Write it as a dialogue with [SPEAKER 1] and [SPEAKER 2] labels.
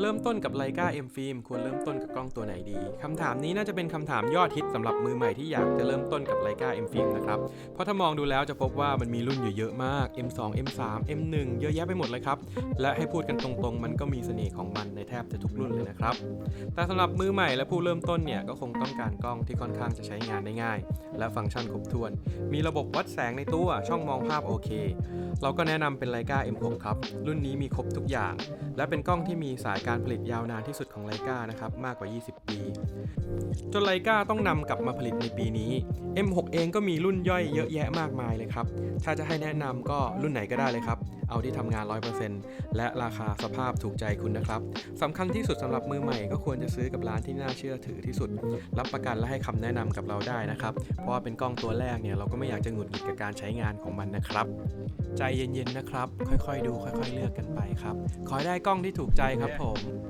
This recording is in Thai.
[SPEAKER 1] เริ่มต้นกับไลกา M Film ควรเริ่มต้นกับกล้องตัวไหนดีคำถามนี้น่าจะเป็นคำถามยอดฮิตสำหรับมือใหม่ที่อยากจะเริ่มต้นกับไลกา M Film นะครับ เพราะถ้ามองดูแล้วจะพบว่ามันมีรุ่นอยู่เยอะมาก M2 M3 M1 เยอะแยะไปหมดเลยครับ และให้พูดกันตรงๆ มันก็มีเสน่ห์ของมันในแทบจะทุกรุ่นเลยนะครับ แต่สำหรับมือใหม่และผู้เริ่มต้นเนี่ยก็คงต้องการกล้องที่ค่อนข้างจะใช้งานได้ง่าย และฟังก์ชันครบถ้วน มีระบบวัดแสงในตัวช่องมองภาพโอเค เราก็แนะนำเป็นไลกา M6 ครับรุ่นนี้มีครบทุกอย่าง และเป็นกล้องที่มีสายการผลิตยาวนานที่สุดของไลกานะครับมากกว่า 20 ปี จนไลกาต้องนำกลับมาผลิตในปีนี้ M6 เองก็มีรุ่นย่อยเยอะแยะมากมายเลยครับ ถ้าจะให้แนะนำก็รุ่นไหนก็ได้เลยครับ เอาที่ทำงาน 100%และราคาสภาพถูกใจคุณนะครับสำคัญที่สุดสำหรับมือใหม่ก็ควรจะซื้อกับร้านที่น่าเชื่อถือที่สุด รับประกันและให้คำแนะนำกับเราได้นะครับ เพราะว่าเป็นกล้องตัวแรกเนี่ยเราก็ไม่อยากจะหงุดหงิดกับการใช้งานของมันนะครับ ใจเย็นๆนะครับ ค่อยๆ ดูค่อย ๆ เลือกกันไปครับ ขอได้กล้องที่ถูกใจครับผม